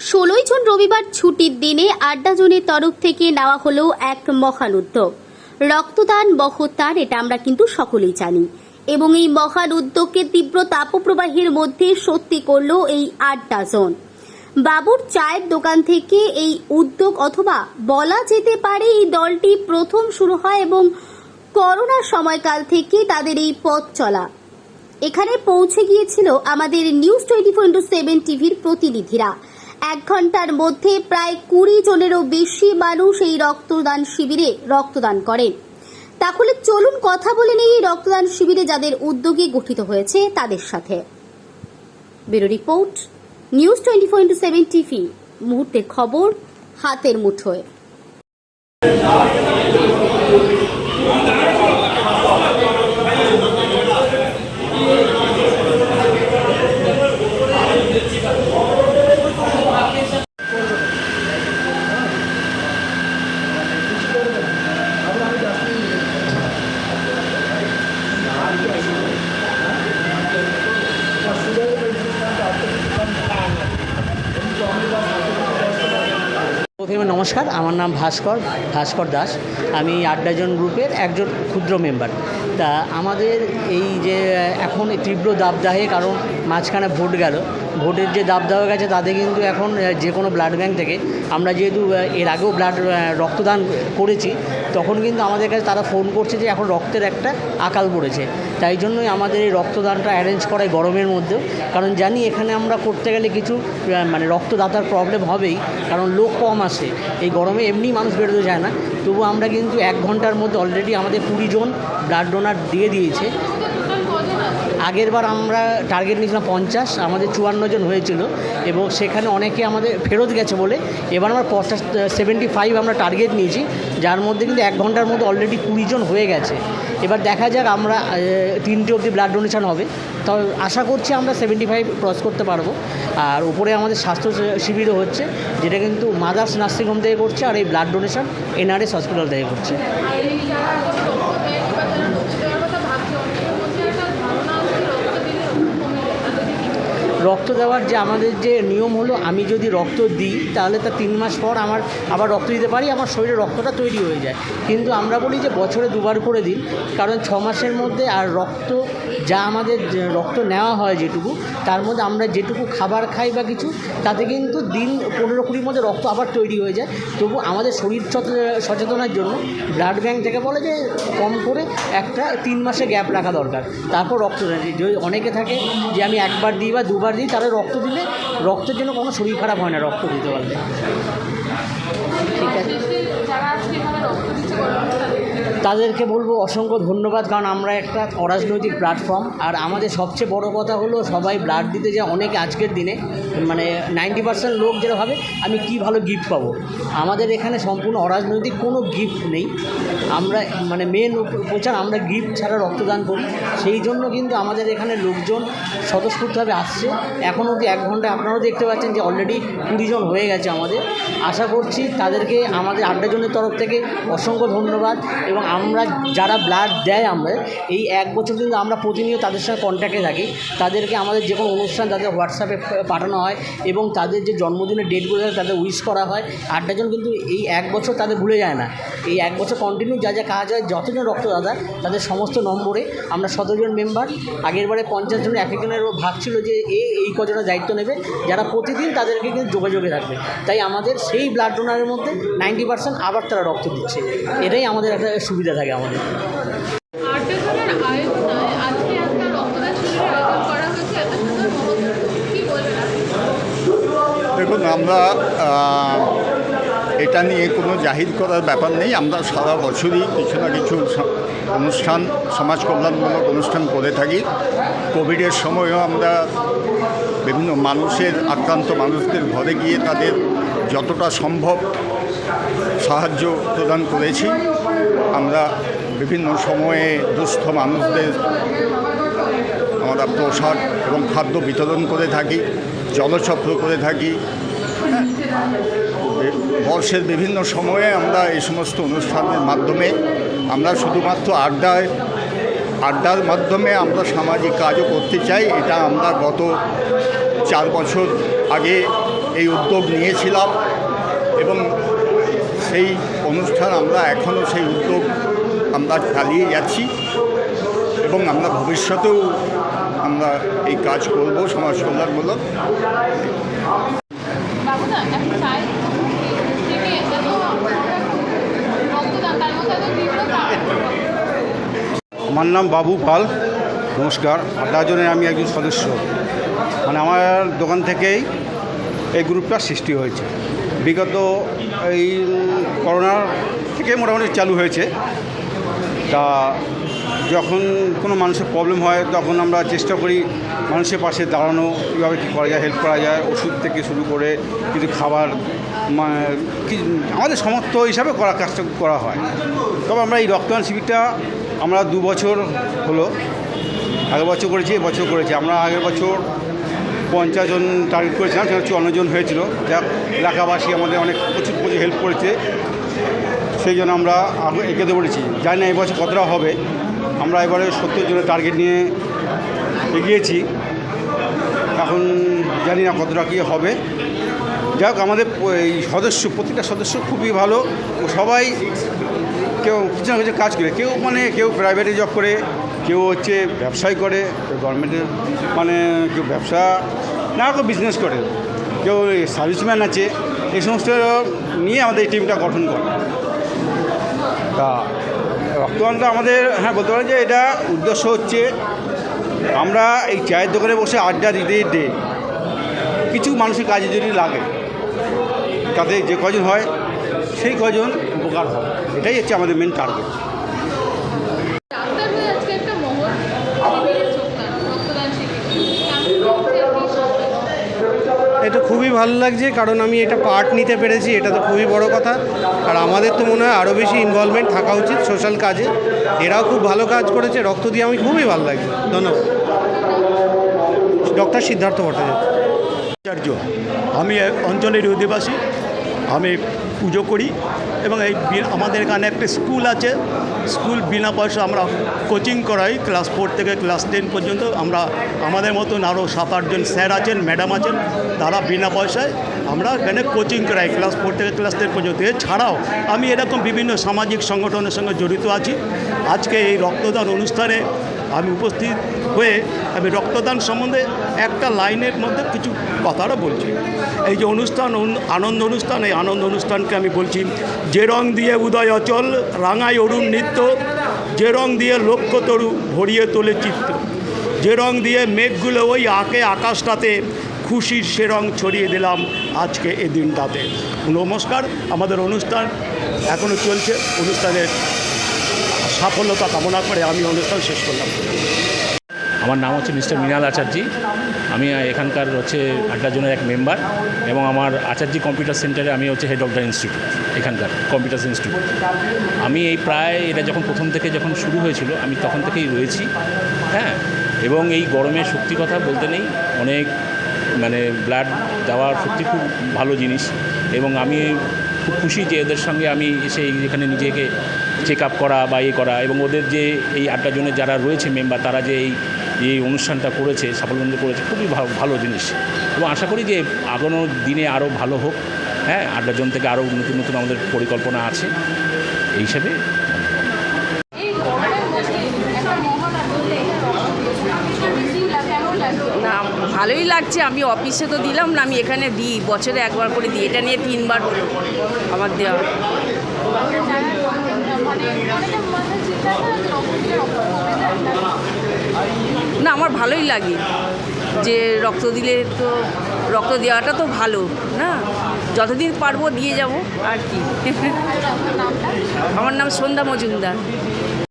ষোলোই জুন রবিবার ছুটির দিনে আড্ডা জোনের তরফ থেকে নেওয়া হলো এক মহান উদ্যোগ। রক্তদান মহত্যার এটা আমরা কিন্তু সকলেই জানি। এবং এই মহান উদ্যোগকে তীব্র তাপপ্রবাহের মধ্যে সত্যি করল এই আড্ডা জোন। বাবুর চায়ের দোকান থেকে এই উদ্যোগ অথবা বলা যেতে পারে এই দলটি প্রথম শুরু হয় এবং করোনার সময়কাল থেকে তাদের এই পথ চলা। এখানে পৌঁছে গিয়েছিল আমাদের news twenty four into seven টিভির প্রতিনিধিরা। এক ঘণ্টার মধ্যে প্রায় কুড়ি জনেরও বেশি মানুষ এই রক্তদান শিবিরে রক্তদান করেন। তাহলে চলুন কথা বলে নেই এই রক্তদান শিবিরে যাদের উদ্যোগে গঠিত হয়েছে তাদের সাথে। Bureau report, news twenty four into seven TV. মুহূর্তের খবর হাতের মুঠোয়। প্রথমে নমস্কার। আমার নাম ভাস্কর ভাস্কর দাস। আমি আট ডজন গ্রুপের একজন ক্ষুদ্র মেম্বার তা আমাদের এই যে, এখন তীব্র দাবদাহে কারণ মাঝখানে ভোট গেল। ভোটের যে দাব দাবদাহ গেছে তাতে কিন্তু এখন যে কোনো ব্লাড ব্যাঙ্ক থেকে, আমরা যেহেতু এর আগেও ব্লাড রক্তদান করেছি, তখন কিন্তু আমাদের কাছে তারা ফোন করছে যে এখন রক্তের একটা আকাল পড়েছে। তাই জন্যই আমাদের এই রক্তদানটা অ্যারেঞ্জ করায় গরমের মধ্যেও। কারণ জানি এখানে আমরা করতে গেলে কিছু মানে রক্তদাতার প্রবলেম হবেই, কারণ লোক কম আসে। এই গরমে এমনি মানুষ বেরোতে যায় না। তবু আমরা কিন্তু এক ঘণ্টার মধ্যে অলরেডি আমাদের কুড়ি জন ব্লাড ডোনার দিয়ে দিয়েছে। আগের বার আমরা টার্গেট নিয়েছিলাম পঞ্চাশ, আমাদের চুয়ান্ন জন হয়েছিল এবং সেখানে অনেকে আমাদের ফেরত গেছে বলে। এবার আমরা পঞ্চাশ সেভেন্টি ফাইভ আমরা টার্গেট নিয়েছি, যার মধ্যে কিন্তু এক ঘণ্টার মধ্যে অলরেডি কুড়ি জন হয়ে গেছে। এবার দেখা যাক আমরা তিনটে অবধি ব্লাড ডোনেশন হবে। তো আশা করছি আমরা সেভেন্টি ফাইভ ক্রস করতে পারব। আর উপরে আমাদের স্বাস্থ্য শিবিরও হচ্ছে, যেটা কিন্তু মাদার্স নার্সিংহোম থেকে করছে, আর এই ব্লাড ডোনেশন এনআরএস হসপিটাল থেকে করছে। রক্ত দেওয়ার যে আমাদের যে নিয়ম হলো, আমি যদি রক্ত দিই, তাহলে তার তিন মাস পর আমার আবার রক্ত দিতে পারি, আমার শরীরে রক্তটা তৈরি হয়ে যায়। কিন্তু আমরা বলি যে বছরে দুবার করে দিন, কারণ ছ মাসের মধ্যে আর রক্ত যা আমাদের রক্ত নেওয়া হয় যেটুকু, তার মধ্যে আমরা যেটুকু খাবার খাই বা কিছু, তাতে কিন্তু দিন পনেরো কুড়ির মধ্যে রক্ত আবার তৈরি হয়ে যায়। তবু আমাদের শরীর সচেতনার জন্য ব্লাড ব্যাংক থেকে বলে যে কম করে একটা তিন মাসে গ্যাপ রাখা দরকার। তারপর রক্ত যদি অনেকে থাকে যে আমি একবার দিই বা দুবার দিই তাহলে রক্ত দিলে রক্তের জন্য কোনো শরীর খারাপ হয় না রক্ত দিতে পারলে ঠিক আছে। তাদেরকে বলব অসংখ্য ধন্যবাদ, কারণ আমরা একটা অরাজনৈতিক প্ল্যাটফর্ম আর আমাদের সবচেয়ে বড় কথা হলো সবাই ব্লাড দিতে যায় অনেকে আজকের দিনে। মানে নাইনটি পার্সেন্ট লোক যেটা ভাবে, আমি কি ভালো গিফট পাবো? আমাদের এখানে সম্পূর্ণ অরাজনৈতিক কোনো গিফট নেই। আমরা মানে মেন প্রচার আমরা গিফট ছাড়া রক্তদান করি। সেই জন্য কিন্তু আমাদের এখানে লোকজন স্বতঃস্ফূর্তভাবে আসছে। এখন অবধি এক ঘণ্টা আপনারাও দেখতে পাচ্ছেন যে অলরেডি কুড়ি জন হয়ে গেছে আমাদের। আশা করছি তাদেরকে আমাদের আড্ডা জনের তরফ থেকে অসংখ্য ধন্যবাদ এবং আমরা যারা ব্লাড দেয় আমরা, এই এক বছর কিন্তু আমরা প্রতিনিয়ত তাদের সঙ্গে কন্ট্যাক্টে থাকি। তাদেরকে আমাদের যে কোনো অনুষ্ঠান তাদের হোয়াটসঅ্যাপে পাঠানো হয় এবং তাদের যে জন্মদিনের ডেটগুলো থাকে তাদের উইশ করা হয়। আড্ডাজন কিন্তু এই এক বছর তাদের ভুলে যায় না। এই এক বছর কন্টিনিউ যা যা কাজ হয়, যতজন রক্তদাতা তাদের সমস্ত নম্বরে আমরা সতেরোজন মেম্বার আগের বারে পঞ্চাশ জন, এক একজনের ভাগ ছিল যে এ এই কজনের দায়িত্ব নেবে। যারা প্রতিদিন তাদেরকে কিন্তু যোগাযোগে থাকবে। তাই আমাদের সেই ব্লাড ডোনারের মধ্যে নাইনটি পার্সেন্ট আবার তারা রক্ত দিচ্ছে। এটাই আমাদের একটা সুবিধা। থাকে আমাদের? দেখুন আমরা এটা নিয়ে কোনো জাহির করার ব্যাপার নেই। আমরা সারা বছরই কিছু না কিছু অনুষ্ঠান সমাজ কল্যাণমূলক অনুষ্ঠান করে থাকি। কোভিডের সময়ও আমরা বিভিন্ন মানুষের আক্রান্ত মানুষদের ঘরে গিয়ে তাদের যতটা সম্ভব সাহায্য প্রদান করেছি। আমরা বিভিন্ন সময়ে দুস্থ মানুষদের আমরা পোশাক এবং খাদ্য বিতরণ করে থাকি, জলচক্র করে থাকি হ্যাঁ। বর্ষের বিভিন্ন সময়ে আমরা এই সমস্ত অনুষ্ঠানের মাধ্যমে আমরা শুধুমাত্র আড্ডায়, আড্ডার মাধ্যমে আমরা সামাজিক কাজও করতে চাই এটা আমরা গত চার বছর আগে এই উদ্যোগ নিয়েছিলাম এবং সেই অনুষ্ঠান আমরা এখনও সেই উদ্যোগ আমরা চালিয়ে যাচ্ছি এবং আমরা ভবিষ্যতেও আমরা এই কাজ করব সমাজ কল্যাণমূলক। আমার নাম বাবু পাল নমস্কার। আড্ডাজনের আমি একজন সদস্য। মানে আমার দোকান থেকেই এই গ্রুপটা সৃষ্টি হয়েছে। বিগত এই করোনার থেকে মোটামুটি চালু হয়েছে। তা যখন কোনো মানুষের প্রবলেম হয়, তখন আমরা চেষ্টা করি মানুষের পাশে দাঁড়ানো, কীভাবে কী করা যায় হেল্প করা যায়, ওষুধ থেকে শুরু করে কিছু খাবার কি, আমাদের সমর্থ হিসাবে করা কাজটা করা হয়। তবে আমরা এই রক্তদান শিবিরটা আমরা দু বছর হলো, আগের বছর করেছি, এবছর করেছি। আমরা আগের বছর পঞ্চাশ জন টার্গেট করেছিলাম, সেখানে চুয়ান্ন জন হয়েছিল। যা এলাকাবাসী আমাদের অনেক প্রচুর প্রচুর হেল্প করেছে। সেই জন্য আমরা আগে এগোতে বলেছি। জানি না এবছর কতটা হবে। আমরা এবারে সত্তর জনের টার্গেট নিয়ে এগিয়েছি। এখন জানি না কতটা কী হবে। যাই হোক আমাদের এই সদস্য, প্রতিটা সদস্য খুবই ভালো। সবাই কেউ কিছু না কিছু কাজ করে। কেউ মানে কেউ প্রাইভেটে জব করে কেউ হচ্ছে ব্যবসায় করে, কেউ গভর্নমেন্টের মানে কেউ ব্যবসা না কেউ বিজনেস করে। কেউ সার্ভিসম্যান আছে, এই সমস্ত নিয়ে আমাদের এই টিমটা গঠন করে। তা রক্তদানটা আমাদের হ্যাঁ বলতে পারেন যে এটা উদ্দেশ্য হচ্ছে, আমরা এই চায়ের দোকানে বসে আড্ডা দিতে দিতে কিছু মানুষের কাজে যদি লাগে, তাতে যে কজন হয়, সেই কজন উপকার হয় এটাই হচ্ছে আমাদের মেন টার্গেট ডাক্তার হয়ে আজকে একটা মহৎ শিবিরে যোগদান রক্তদান শিবির কেমন লাগছে কি সব এটা খুবই ভালো লাগছে, কারণ আমি এটা পার্ট নিতে পেরেছি, এটা তো খুবই বড় কথা। আর আমাদের তো মনে হয় আরও বেশি ইনভলভমেন্ট থাকা উচিত সোশ্যাল কাজে। এরাও খুব ভালো কাজ করেছে, রক্ত দিয়ে আমি খুবই ভালো লাগছে। ধন্যবাদ। ডক্টর সিদ্ধার্থ ভট্টাচার্য। আমি অঞ্চলের অধিবাসী, আমি পুজো করি এবং এই আমাদের এখানে একটা স্কুল আছে। স্কুল বিনা পয়সা আমরা কোচিং করাই, ক্লাস ফোর থেকে ক্লাস টেন পর্যন্ত। আমরা, আমাদের মতন আরও সাত আটজন স্যার আছেন, ম্যাডাম আছেন, তারা বিনা পয়সায় আমরা এখানে কোচিং করাই, ক্লাস ফোর থেকে ক্লাস টেন পর্যন্ত। এছাড়াও আমি এরকম বিভিন্ন সামাজিক সংগঠনের সঙ্গে জড়িত আছি। আজকে এই রক্তদান অনুষ্ঠানে আমি উপস্থিত হয়ে আমি রক্তদান সম্বন্ধে একটা লাইনের মধ্যে কিছু কথাটা বলছি। এই যে অনুষ্ঠান অন- আনন্দ অনুষ্ঠান, এই আনন্দ অনুষ্ঠানকে আমি বলছি, যে রং দিয়ে উদয় অচল, রাঙাই অরুণ নৃত্য, যে রং দিয়ে লক্ষ্য তরু ভরিয়ে তোলে চিত্র, যে রং দিয়ে মেঘগুলো ওই আঁকে আকাশটাতে, খুশির সে রং ছড়িয়ে দিলাম আজকে এই দিনটাতে নমস্কার, আমাদের অনুষ্ঠান এখনও চলছে, অনুষ্ঠানের সাফল্যতা কামনা করে আমি অনুষ্ঠান শেষ করলাম। আমার নাম হচ্ছে মিস্টার মৃণাল আচার্যি। আমি এখানকার হচ্ছে আড্ডা জোনের এক মেম্বার এবং আমার আচার্যি কম্পিউটার সেন্টারে আমি হচ্ছে হেড অফ দ্য ইনস্টিটিউট এখানকার কম্পিউটার ইনস্টিটিউট আমি এই প্রায়, এটা যখন প্রথম থেকে যখন শুরু হয়েছিল, আমি তখন থেকেই রয়েছি। হ্যাঁ এবং এই গরমে সত্যি কথা বলতে নেই, অনেক মানে ব্লাড দেওয়া সত্যি খুব ভালো জিনিস। এবং আমি খুব খুশি যে এদের সঙ্গে আমি এসে এখানে নিজেকে চেক আপ করা বা ইয়ে করা এবং ওদের যে এই আড্ডা জনের যারা রয়েছে মেম্বার তারা যে এই এই অনুষ্ঠানটা করেছে সাফল্যমণ্ড করেছে, খুবই ভালো জিনিস। এবং আশা করি যে আগানো দিনে আরও ভালো হোক হ্যাঁ? আড্ডা জন থেকে আরও নতুন নতুন আমাদের পরিকল্পনা আছে। এই হিসাবে না, ভালোই লাগছে। আমি অফিসে তো দিলাম না, আমি এখানে দিই। বছরে একবার করে দিই। এটা নিয়ে তিনবার আমার দেওয়া। না, আমার ভালোই লাগে। যে রক্ত দিলে তো, রক্ত দেওয়াটা তো ভালো, না? যতদিন পারব দিয়ে যাব, আর কি। আমার নাম সন্ধ্যা মজুমদার।